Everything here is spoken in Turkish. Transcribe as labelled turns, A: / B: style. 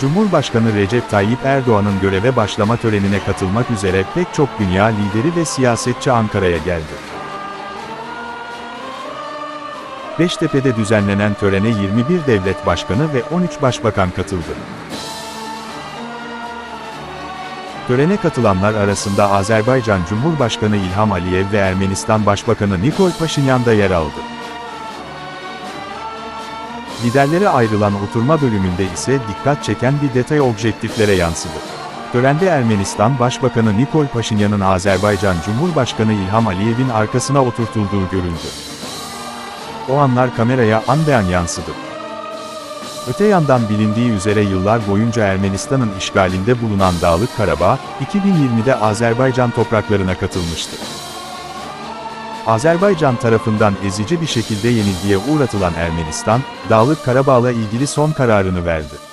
A: Cumhurbaşkanı Recep Tayyip Erdoğan'ın göreve başlama törenine katılmak üzere pek çok dünya lideri ve siyasetçi Ankara'ya geldi. Beştepe'de düzenlenen törene 21 devlet başkanı ve 13 başbakan katıldı. Törene katılanlar arasında Azerbaycan Cumhurbaşkanı İlham Aliyev ve Ermenistan Başbakanı Nikol Paşinyan da yer aldı. Liderlere ayrılan oturma bölümünde ise dikkat çeken bir detay objektiflere yansıdı. Törende Ermenistan Başbakanı Nikol Paşinyan'ın Azerbaycan Cumhurbaşkanı İlham Aliyev'in arkasına oturtulduğu görüldü. O anlar kameraya an be an yansıdı. Öte yandan bilindiği üzere yıllar boyunca Ermenistan'ın işgalinde bulunan Dağlık Karabağ, 2020'de Azerbaycan topraklarına katılmıştı. Azerbaycan tarafından ezici bir şekilde yenilgiye uğratılan Ermenistan, Dağlık Karabağ'la ilgili son kararını verdi.